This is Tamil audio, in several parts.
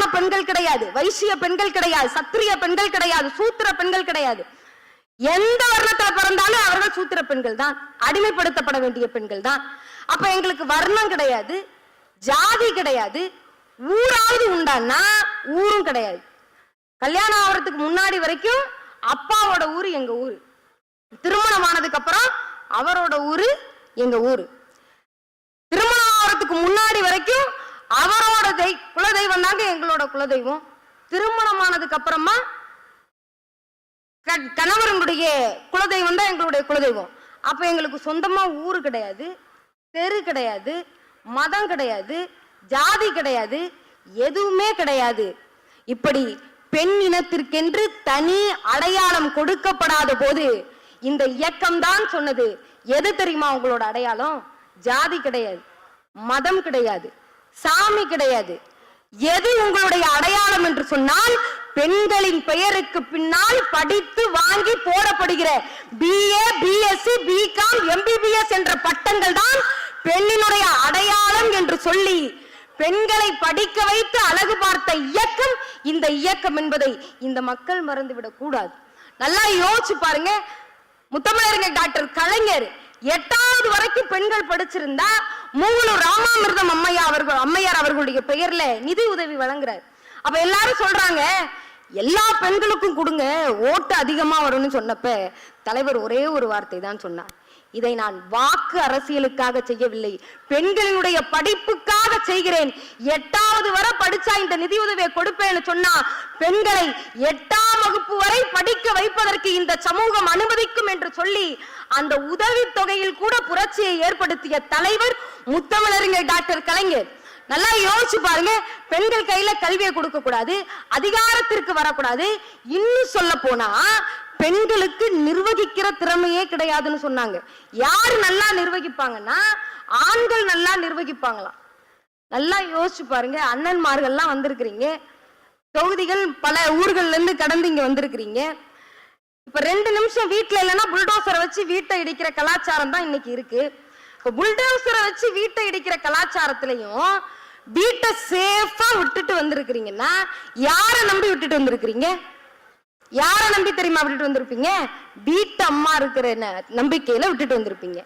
சாதாரண பெண்கள் கிடையாது வைசிய பெண்கள் கிடையாது சத்திரிய பெண்கள் கிடையாது சூத்திர பெண்கள் கிடையாது. எந்த வர்ணத்துல பிறந்தாலும் அவர்கள் சூத்திர பெண்கள் தான் அடிமைப்படுத்தப்பட வேண்டிய பெண்கள் தான். அப்ப எங்களுக்கு வர்ணம் கிடையாது ஜாதி கிடையாது ஊராவது உண்டான்னா ஊரும் கிடையாது. கல்யாணம் ஆகிறதுக்கு முன்னாடி வரைக்கும் அப்பாவோட ஊர் எங்க ஊரு. திருமணம் ஆனதுக்கு அப்புறம் அவரோட ஊரு எங்க ஊரு. திருமணம் ஆகிறதுக்கு முன்னாடி வரைக்கும் அவரோட குலதெய் குலதெய்வம் தாங்க எங்களோட குலதெய்வம். திருமணமானதுக்கு அப்புறமா க- கணவருடைய குலதெய்வம் தான் எங்களுடைய குலதெய்வம். அப்ப எங்களுக்கு சொந்தமா ஊர் கிடையாது தெரு கிடையாது மதம் கிடையாது ஜாதி கிடையாது எதுவுமே கிடையாது. இப்படி பெண் இனத்திற்கென்று தனி அடையாளம் கொடுக்கப்படாத போது இந்த இயக்கம் தான் சொன்னது. எது தெரியுமா உங்களோட அடையாளம்? ஜாதி கிடையாது மதம் கிடையாது. சாமி கிடையாது. எது உங்களுடைய அடையாளம் என்று சொன்னால் பெண்களின் பெயருக்கு பின்னால் படித்து வாங்கி போடப்படுகிற பிஏ பிஎஸ்சி பிகாம் எம்பிபிஎஸ் என்ற பட்டங்கள் தான் பெண்ணினுடைய அடையாளம் என்று சொல்லி பெண்களை படிக்க வைத்து அழகு பார்த்த இயக்கம் இந்த இயக்கம் என்பதை இந்த மக்கள் மறந்துவிடக் கூடாது நல்லா யோசிச்சு பாருங்க. முத்தமிழருங்க டாக்டர் கலைஞர் எட்டாவது வரைக்கும் பெண்கள் படிச்சிருந்தா மூவலூர் ராமாமிர்தம் அம்மையா அவர்கள் அம்மையார் அவர்களுடைய பெயர்ல நிதி உதவி வழங்குறாரு. அப்ப எல்லாரும் சொல்றாங்க எல்லா பெண்களுக்கும் கொடுங்க ஓட்டு அதிகமா வரும்னு சொன்னப்ப தலைவர் ஒரே ஒரு வார்த்தை தான் சொன்னார். இதை நான் வாக்கு அரசியலுக்காக செய்யவில்லை பெண்களினுடைய படிப்புக்காக செய்கிறேன். எட்டாவது வரை படிச்சா இந்த நிதி உதவியை கொடுப்பேன்னு சொன்னா பெண்களை எட்டாவது வகுப்பு வரை படிக்க வைப்பதற்கு இந்த சமூகம் அனுமதிக்கும் என்று சொல்லி அந்த உதவி தொகையில் கூட புரட்சியை ஏற்படுத்திய தலைவர் முத்தமிழறிஞர் டாக்டர் கலைஞர். நல்லா யோசிச்சு பாருங்க பெண்கள் கையில கல்வியை கொடுக்க கூடாது அதிகாரத்திற்கு வரக்கூடாது. இன்னும் சொல்ல போனா பெண்களுக்கு நிர்வகிக்கிற திறமையே கிடையாதுன்னு சொன்னாங்க. யார் நல்லா நிர்வகிப்பாங்கன்னா ஆண்கள் நல்லா நிர்வகிப்பாங்களாம். நல்லா யோசிச்சு பாருங்க அண்ணன்மார்கள்லாம் வந்திருக்கிறீங்க. தொகுதிகள் பல ஊர்கள்ல இருந்து கடந்து இங்க வந்திருக்கிறீங்க. இப்ப ரெண்டு நிமிஷம் வீட்டுல இல்லைன்னா புல்டோசரை வச்சு வீட்டை இடிக்கிற கலாச்சாரம் தான் இன்னைக்கு இருக்கு. இப்ப புல்டோசரை வச்சு வீட்டை இடிக்கிற கலாச்சாரத்திலையும் வீட்டை சேஃபா விட்டுட்டு வந்திருக்கிறீங்கன்னா யாரை நம்பி விட்டுட்டு வந்திருக்கிறீங்க? யாரை நம்பி தெரியுமா விட்டுட்டு வந்திருப்பீங்க? வீட்டு அம்மா இருக்கிற ந- நம்பிக்கையில விட்டுட்டு வந்திருப்பீங்க.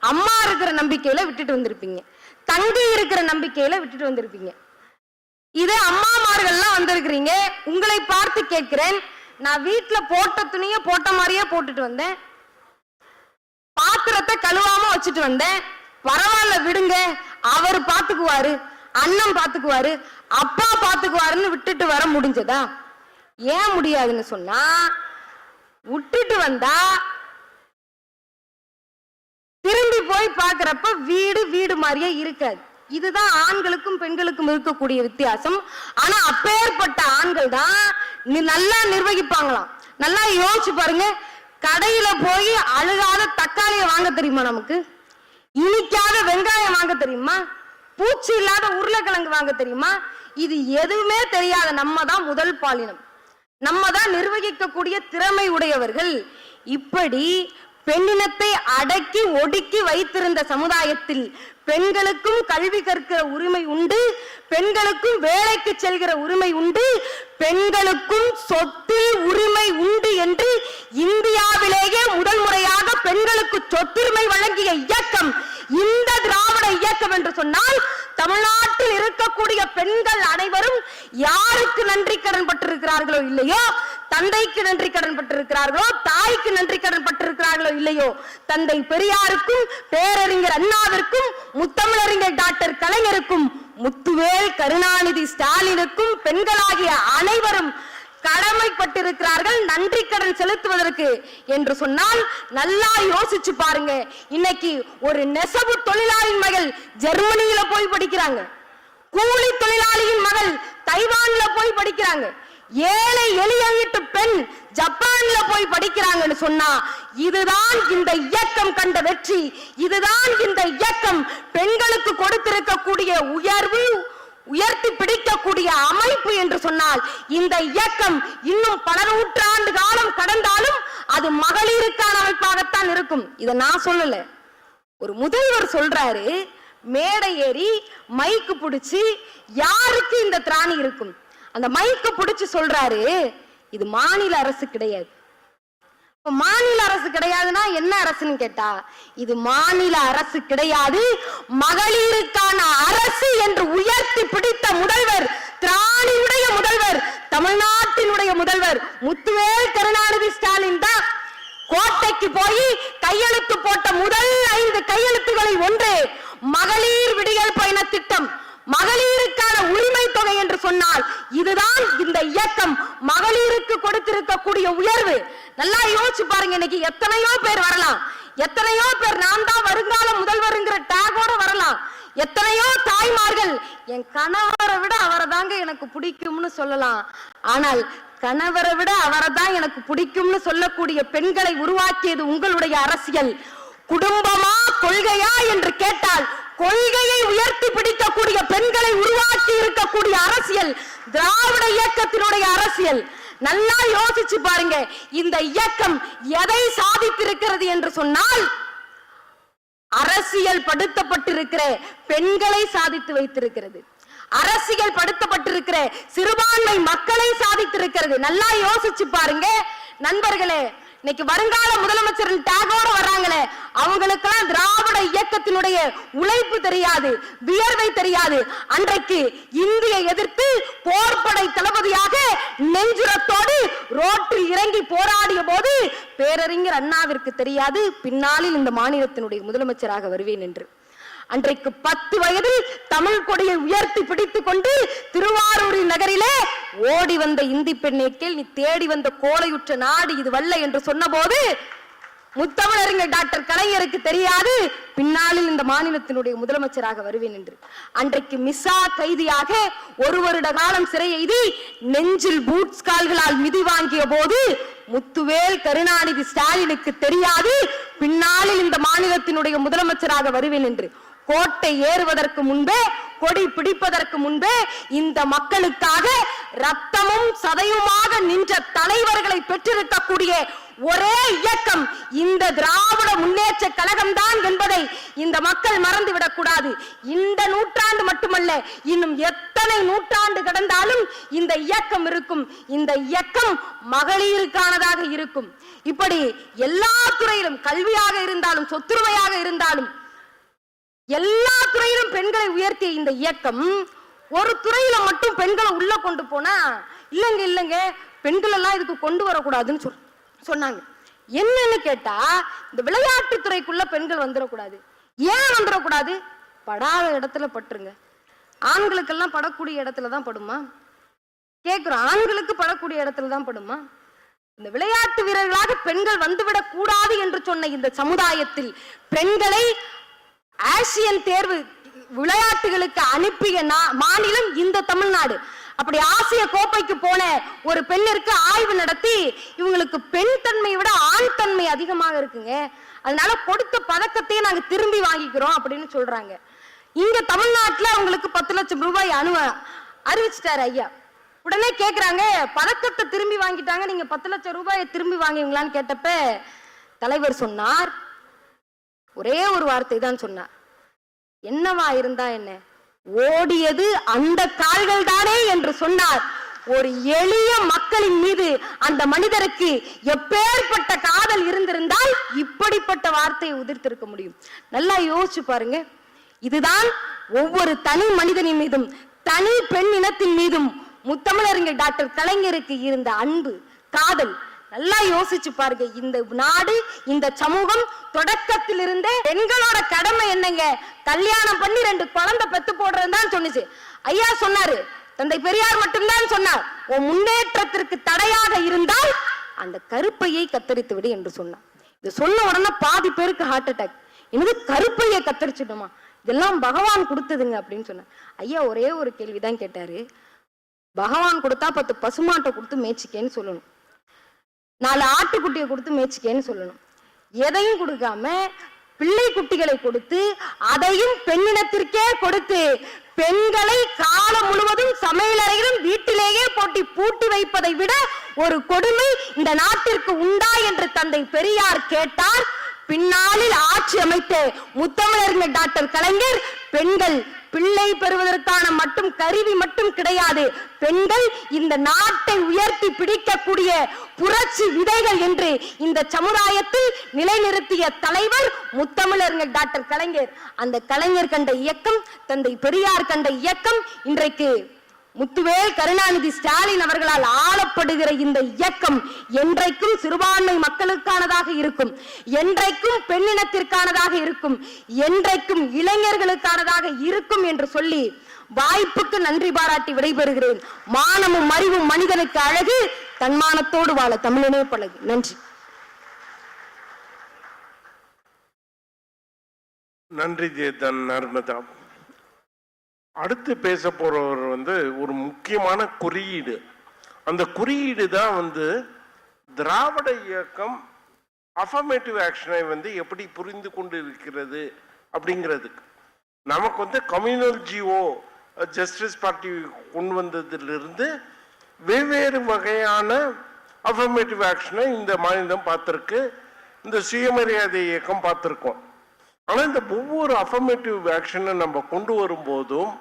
அம்மா இருக்கிற நம்பிக்கையில விட்டுட்டு வந்திருப்பீங்க. தங்கி இருக்கிற நம்பிக்கையில விட்டுட்டு வந்திருப்பீங்க. இதே அம்மாமார்கள்லாம் வந்திருக்கிறீங்க. உங்களை பார்த்து கேட்கிறேன். நான் வீட்டில் போட்ட துணிய போட்ட மாதிரியே போட்டுட்டு வந்தேன். பாத்திரத்தை கழுவாம வச்சுட்டு வந்தேன். பரவாயில்ல விடுங்க. அவர் பாத்துக்குவாரு அண்ணன் பாத்துக்குவாரு அப்பா பாத்துக்குவாருன்னு விட்டுட்டு வர முடிஞ்சதா? ஏன் முடியாதுன்னு சொன்னா விட்டுட்டு வந்தா திரும்பி போய் பாக்குறப்ப வீடு வீடு மாதிரியே இருக்காது. இதுதான் ஆண்களுக்கும் பெண்களுக்கும் இருக்கக்கூடிய வித்தியாசம். ஆனா அப்பேற்பட்ட ஆண்கள் தான் நல்லா நிர்வகிப்பாங்களாம். நல்லா யோசிச்சு பாருங்க கடையில போய் அழுகாத தக்காளியை வாங்க தெரியுமா நமக்கு? இனிக்காத வெங்காயம் வாங்க தெரியுமா? பூச்சி இல்லாத உருளைக்கிழங்கு வாங்க தெரியுமா? இது எதுவுமே தெரியாத நம்ம தான் முதல் பாலினம். நம்ம தான் நிர்வகிக்கக்கூடிய திறமை உடையவர்கள். இப்படி பெண்ணினத்தை அடக்கி ஒடுக்கி வைத்திருந்த சமுதாயத்தில் பெண்களுக்கும் கல்வி கற்கிற உரிமை உண்டு பெண்களுக்கும் வேலைக்கு செல்கிற உரிமை உண்டு பெண்களுக்கும் சொத்தில் உரிமை உண்டு என்று இந்தியாவிலேயே முதல் முறையாக பெண்களுக்கு சொத்துரிமை வழங்கிய இயக்கம் இந்த திராவிட இயக்கம் என்று சொன்னால் தமிழ்நாட்டில் இருக்கக்கூடிய பெண்கள் அனைவரும் யாருக்கு நன்றி கடன் பட்டிருக்கிறார்களோ இல்லையோ தந்தைக்கு நன்றி கடன் பட்டிருக்கிறார்களோ தாய்க்கு நன்றி கடன் பட்டிருக்கிறார்களோ இல்லையோ தந்தை பெரியாருக்கும் பேரறிஞர் அண்ணாவிற்கும் முத்தமிழறிஞர் டாக்டர் கலைஞருக்கும் முத்துவேல் கருணாநிதி ஸ்டாலினுக்கும் பெண்களாகிய அனைவரும் கடமைப்பட்டிருக்கிறார்கள். நன்றி கடன் செலுத்துவதற்கு என்று சொன்னால் நல்லா யோசிச்சு பாருங்க. இன்னைக்கு ஒரு நெசவு தொழிலாளியின் மகள் ஜெர்மனியில போய் படிக்கிறாங்க. கூலி தொழிலாளியின் மகள் தைவான்ல போய் படிக்கிறாங்க. ஏழை எளிய வீட்டு பெண் ஜப்பான்ல போய் படிக்கிறாங்கன்னு சொன்னா இதுதான் இந்த இயக்கம் கண்ட வெற்றி. இதுதான் இந்த இயக்கம் பெண்களுக்கு கொடுத்திருக்கக்கூடிய உயர்வு உயர்த்தி பிடிக்கக்கூடிய அமைப்பு என்று சொன்னால் இந்த இயக்கம் இன்னும் பல நூற்றாண்டு காலம் கடந்தாலும் அது மகளிருக்கான அமைப்பாகத்தான் இருக்கும். இதை நான் சொல்லல. ஒரு முதல்வர் சொல்றாரு மேடை ஏறி மைக்கு பிடிச்சி யாருக்கு இந்த திராணி இருக்கும்? அந்த மைக்கு பிடிச்சி சொல்றாரு இது மாநில அரசு கிடையாது. மாநில அரசு கிடையாதுன்னா என்ன அரசுன்னு கேட்டா இது மாநில அரசு கிடையாது மகளிருக்கான அரசு என்று உயர்த்தி பிடித்த முதல்வர் திராணியுடைய முதல்வர் தமிழ்நாட்டினுடைய முதல்வர் முத்துவேல் கருணாநிதி ஸ்டாலின் தான் கோட்டைக்கு போய் கையெழுத்து போட்ட முதல் ஐந்து கையெழுத்துகளில் ஒன்று மகளிர் விடியல் பயண திட்டம். மகளிருக்கான உரிமை தொகை என்று சொன்னால் இதுதான் இந்த இயக்கம். மகளிருக்கு கொடுத்திருக்கக்கூடிய உயர்வு. நல்லா யோசிச்சு பாருங்க இன்னைக்கு எத்தனையோ பேர் வரலாம். எத்தனையோ பேர் நான் தான் வருங்கால முதல்வருங்கிற டேகோட வரலாம். எத்தனையோ தாய்மார்கள் என் கணவரை விட அவரை தாங்க எனக்கு பிடிக்கும்னு சொல்லலாம். ஆனால் கணவரை விட அவரை தான் எனக்கு பிடிக்கும்னு சொல்லக்கூடிய பெண்களை உருவாக்கியது உங்களுடைய அரசியல். குடும்பமா கொள்கையா என்று கேட்டால் கொள்கையை உயர்த்தி பிடிக்கக்கூடிய பெண்களை உருவாக்கி இருக்கக்கூடிய அரசியல் திராவிட இயக்கத்தினுடைய அரசியல். நல்லா யோசிச்சு பாருங்க. இந்த இயக்கம் எதை சாதித்திருக்கிறது என்று சொன்னால் அரசியல் படுத்தப்பட்டிருக்கிற பெண்களை சாதித்து வைத்திருக்கிறது. அரசியல் படுத்தப்பட்டிருக்கிற சிறுபான்மை மக்களை சாதித்திருக்கிறது. நல்லா யோசிச்சு பாருங்க. நண்பர்களே இன்னைக்கு வருங்கால முதலமைச்சர் டேகோட வர்றாங்களே அவங்களுக்கெல்லாம் திராவிட இயக்கத்தினுடைய உழைப்பு தெரியாது வியர்வை தெரியாது. அன்றைக்கு இந்திய எதிர்த்து போர்படை தளபதியாக நெஞ்சுரத்தோடு ரோட்டில் இறங்கி போராடிய போது பேரறிஞர் அண்ணாவிற்கு தெரியாது பின்னாளில் இந்த மாநிலத்தினுடைய முதலமைச்சராக வருவேன் என்று. அன்றைக்கு பத்து வயதில் தமிழ் கொடியை உயர்த்தி பிடித்துக் கொண்டு திருவாரூரின் நகரிலே ஓடி வந்த இந்தி பெண்ணை கேள் நீ தேடி வந்த கோலையுற்ற நாடு இது வல்ல என்று சொன்னபோது முத்தமிழறிஞர் டாக்டர் கலைஞருக்கு தெரியாது. பின்னாளில் இந்த மாநிலத்தினுடைய முதலமைச்சராக வருவேன் என்று. அன்றைக்கு மிசா கைதியாக ஒரு வருட காலம் சிறை எய்தி நெஞ்சில் பூட்ஸ் கால்களால் மிதி வாங்கிய போது முத்துவேல் கருணாநிதி ஸ்டாலினுக்கு தெரியாது. பின்னாளில் இந்த மாநிலத்தினுடைய முதலமைச்சராக வருவேன் என்று. கோட்டை ஏறுவதற்கு முன்பே கொடி பிடிப்பதற்கு முன்பே இந்த மக்களுக்காக ரத்தமும் சதையுமாக நின்ற தலைவர்களை பெற்றிருக்கக்கூடிய ஒரே இயக்கம் இந்த திராவிட முன்னேற்ற கழகம் தான் என்பதை இந்த மக்கள் மறந்துவிடக் கூடாது. இந்த நூற்றாண்டு மட்டுமல்ல இன்னும் எத்தனை நூற்றாண்டு கடந்தாலும் இந்த இயக்கம் இருக்கும். இந்த இயக்கம் மகளிருக்கானதாக இருக்கும். இப்படி எல்லா துறையிலும் கல்வியாக இருந்தாலும் சொத்துரிமையாக இருந்தாலும் எல்லா துறையிலும் பெண்களை உயர்த்திய இந்த இயக்கம் ஒரு துறையில மட்டும் பெண்களை உள்ள கொண்டு போனா இல்லைங்க இல்லைங்க பெண்கள் எல்லாம் இதுக்கு கொண்டு வரக்கூடாதுன்னு சொல் சொன்னாங்க. என்னன்னு கேட்டா இந்த விளையாட்டு துறைக்குள்ள பெண்கள் வந்துடக்கூடாது. ஏன் வந்துடக்கூடாது? படாத இடத்துல பட்டுருங்க. ஆண்களுக்கெல்லாம் படக்கூடிய இடத்துல தான் படுமா? கேக்குறோம் ஆண்களுக்கு படக்கூடிய இடத்துல தான் படுமா? இந்த விளையாட்டு வீரர்களாக பெண்கள் வந்துவிடக் கூடாது என்று சொன்ன இந்த சமுதாயத்தில் பெண்களை ஆசியன் தேர்வு விளையாட்டுகளுக்கு அனுப்பிய மாநிலம் இந்த தமிழ்நாடு. அப்படி ஆசிய கோப்பைக்கு போன ஒரு பெண்ணிற்கு ஆய்வு நடத்தி இவங்களுக்கு பெண் தன்மையை விட ஆண் தன்மை அதிகமாக இருக்குங்க. அதனால கொடுத்த பதக்கத்தையே நாங்க திரும்பி வாங்கிக்கிறோம் அப்படின்னு சொல்றாங்க. இங்க தமிழ்நாட்டுல அவங்களுக்கு பத்து லட்சம் ரூபாய் அனு அறிவிச்சிட்டாரு ஐயா. உடனே கேக்குறாங்க பதக்கத்தை திரும்பி வாங்கிட்டாங்க. நீங்க பத்து லட்சம் ரூபாயை திரும்பி வாங்குவீங்களான்னு கேட்டப்ப தலைவர் சொன்னார் ஒரே ஒரு வார்த்தை தான் சொன்னார். என்னவா இருந்தா என்ன? ஓடியது அந்த கால்கள் தானே என்று சொன்னார். ஒரு எளிய மக்களின் மீது அந்த மனிதருக்கு எப்பேற்பட்ட காதல் இருந்திருந்தால் இப்படிப்பட்ட வார்த்தையை உதிர்த்திருக்க முடியும். நல்லா யோசிச்சு பாருங்க. இதுதான் ஒவ்வொரு தனி மனிதனின் மீதும் தனி பெண் இனத்தின் மீதும் முத்தமிழறிஞர் டாக்டர் கலைஞருக்கு இருந்த அன்பு காதல். நல்லா யோசிச்சு பாருங்க. இந்த நாடு இந்த சமூகம் தொடக்கத்திலிருந்தே பெண்களோட கடமை என்னங்க? கல்யாணம் பண்ணி ரெண்டு குழந்தை பெத்து போடுறதுதான் தான் சொன்னுச்சு. ஐயா சொன்னாரு தந்தை பெரியார் மட்டும்தான் சொன்னார். உன் முன்னேற்றத்திற்கு தடையாக இருந்தால் அந்த கருப்பையை கத்தரித்து விடு என்று சொன்னார். இது சொன்ன உடனே பாதி பேருக்கு ஹார்ட் அட்டாக் என்னது கருப்பையை கத்தரிச்சிடுமா இதெல்லாம் பகவான் கொடுத்ததுங்க அப்படின்னு சொன்னார். ஐயா ஒரே ஒரு கேள்விதான் கேட்டாரு. பகவான் கொடுத்தா பத்து பசுமாட்டை கொடுத்து மேய்ச்சிக்கேன்னு சொல்லணும். நாலு ஆட்டுக்குட்டியை கொடுத்து மேய்ச்சிக்கேன்னு சொல்லணும். எதையும் கொடுக்காம பிள்ளை குட்டிகளை கொடுத்து அதையும் பெண்ணினத்திற்கே கொடுத்து பெண்களை காலம் முழுவதும் சமையலறையிலும் வீட்டிலேயே போட்டி பூட்டி வைப்பதை விட ஒரு கொடுமை இந்த நாட்டிற்கு உண்டா என்று தந்தை பெரியார் கேட்டார். பின்னாளில் ஆட்சி அமைத்த முத்தமிழறிஞர் டாக்டர் கலைஞர் பெண்கள் பிள்ளை பெறுவதற்கான மட்டும் கருவி மட்டும் கிடையாது. பெண்கள் இந்த நாட்டை உயர்த்தி பிடிக்கக்கூடிய புரட்சி விதைகள் என்று இந்த சமுதாயத்தில் நிலைநிறுத்திய தலைவர் முத்தமிழர்கள் டாக்டர் கலைஞர். அந்த கலைஞர் கண்ட இயக்கம் தந்தை பெரியார் கண்ட இயக்கம் இன்றைக்கு முத்துவேல் கருணாநிதி ஸ்டாலின் அவர்களால் ஆளப்படுகிற இந்த இயக்கம் என்றைக்கும் சிறுபான்மை மக்களுக்கானதாக இருக்கும். என்றைக்கும் பெண்ணினத்திற்கானதாக இருக்கும். என்றைக்கும் இளைஞர்களுக்கானதாக இருக்கும் என்று சொல்லி வாய்ப்புக்கு நன்றி பாராட்டி விடைபெறுகிறேன். மானமும் அறிவும் மனிதனுக்கு அழகு. தன்மானத்தோடு வாழ தமிழனே பழகு. நன்றி. நன்றி ஜேதன் நர்மதா. அடுத்து பேச போறவர் வந்து ஒரு முக்கியமான குறியீடு. அந்த குறியீடு தான் வந்து திராவிட இயக்கம் அஃபர்மேட்டிவ் ஆக்ஷனை வந்து எப்படி புரிந்து கொண்டு இருக்கிறது அப்படிங்கிறதுக்கு. நமக்கு வந்து கம்யூனல் ஜிஓ ஜஸ்டிஸ் பார்ட்டி கொண்டு வந்ததிலிருந்து வெவ்வேறு வகையான அஃபர்மேட்டிவ் ஆக்ஷனை இந்த மாநிலம் பார்த்துருக்கு. இந்த சுயமரியாதை இயக்கம் பார்த்துருக்கோம். ஆனால் இந்த ஒவ்வொரு அஃபர்மேட்டிவ் ஆக்ஷனை நம்ம கொண்டு வரும்போதும்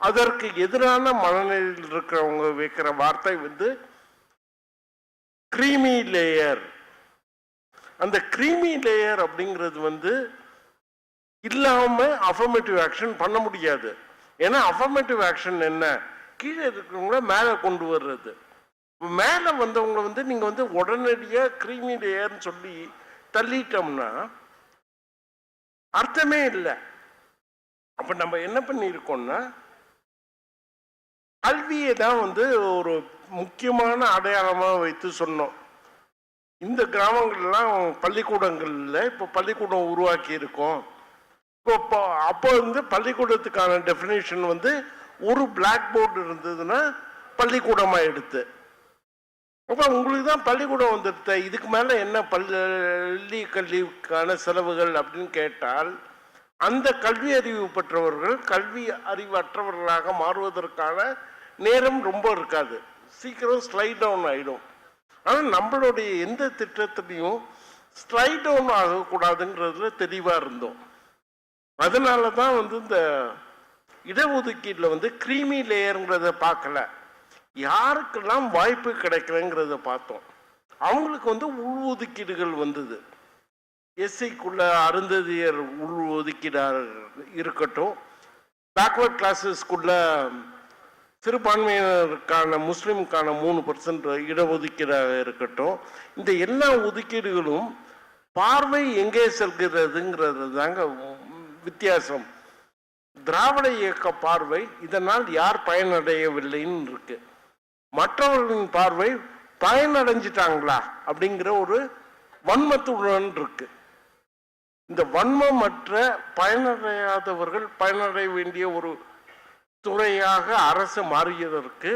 அதற்கு எதிரான மனநிலையில் இருக்கிறவங்க வைக்கிற வார்த்தை வந்து கிரீமி லேயர் அந்த கிரீமி லேயர் அப்படிங்கிறது வந்து இல்லாமல் அஃபர்மேட்டிவ் ஆக்ஷன் பண்ண முடியாது. ஏன்னா அஃபர்மேட்டிவ் ஆக்ஷன் என்ன? கீழே இருக்கிறவங்கள மேலே கொண்டு வர்றது. மேலே வந்தவங்களை வந்து நீங்கள் வந்து உடனடியாக கிரீமி லேயர்னு சொல்லி தள்ளிட்டோம்னா அர்த்தமே இல்லை. அப்ப நம்ம என்ன பண்ணியிருக்கோம்னா கல்வியை தான் வந்து ஒரு முக்கியமான அடையாளமாக வைத்து சொன்னோம். இந்த கிராமங்கள்லாம் பள்ளிக்கூடங்கள்ல இப்போ பள்ளிக்கூடம் உருவாக்கி இருக்கோம் இப்போ அப்போ வந்து பள்ளிக்கூடத்துக்கான டெஃபினேஷன் வந்து ஒரு பிளாக் போர்டு இருந்ததுன்னா பள்ளிக்கூடமாக எடுத்து. அப்போ உங்களுக்கு தான் பள்ளிக்கூடம் வந்துடுத்த இதுக்கு மேலே என்ன பள்ளி கல்விக்கான செலவுகள் அப்படின்னு கேட்டால் அந்த கல்வி அறிவு பெற்றவர்கள் கல்வி அறிவு அற்றவர்களாக மாறுவதற்கான நேரம் ரொம்ப இருக்காது. சீக்கிரம் ஸ்லைட் டவுன் ஆகிடும் ஆனால் நம்மளுடைய எந்த திட்டத்திலையும் ஸ்லைட் டவுன் ஆகக்கூடாதுங்கிறதுல தெளிவாக இருந்தோம். அதனால தான் வந்து இந்த இடஒதுக்கீட்டில் வந்து கிரீமி லேயருங்கிறத பார்க்கல. யாருக்கெல்லாம் வாய்ப்பு கிடைக்கலங்கிறத பார்த்தோம். அவங்களுக்கு வந்து உள்ஒதுக்கீடுகள் வந்தது. எஸ்சிக்குள்ள அருந்ததியர் உள்ஒதுக்கீடாக இருக்கட்டும். பேக்வர்ட் கிளாஸஸ்க்குள்ள சிறுபான்மையினருக்கான முஸ்லீமுக்கான மூணு பர்சன்ட் இடஒதுக்கீடாக இருக்கட்டும். இந்த எல்லா ஒதுக்கீடுகளும் பார்வை எங்கே செல்கிறதுங்கிறது தாங்க வித்தியாசம். திராவிட இயக்க பார்வை இதனால் யார் பயனடையவில்லைன்னு இருக்குது மற்றவர்களின் பார்வை பயனடைஞ்சிட்டாங்களா அப்படிங்கிற ஒரு வன்மத்துடன் இருக்கு. இந்த வன்மமற்ற பயனடையாதவர்கள் பயனடைய வேண்டிய ஒரு துறையாக அரசு மாறியதற்கு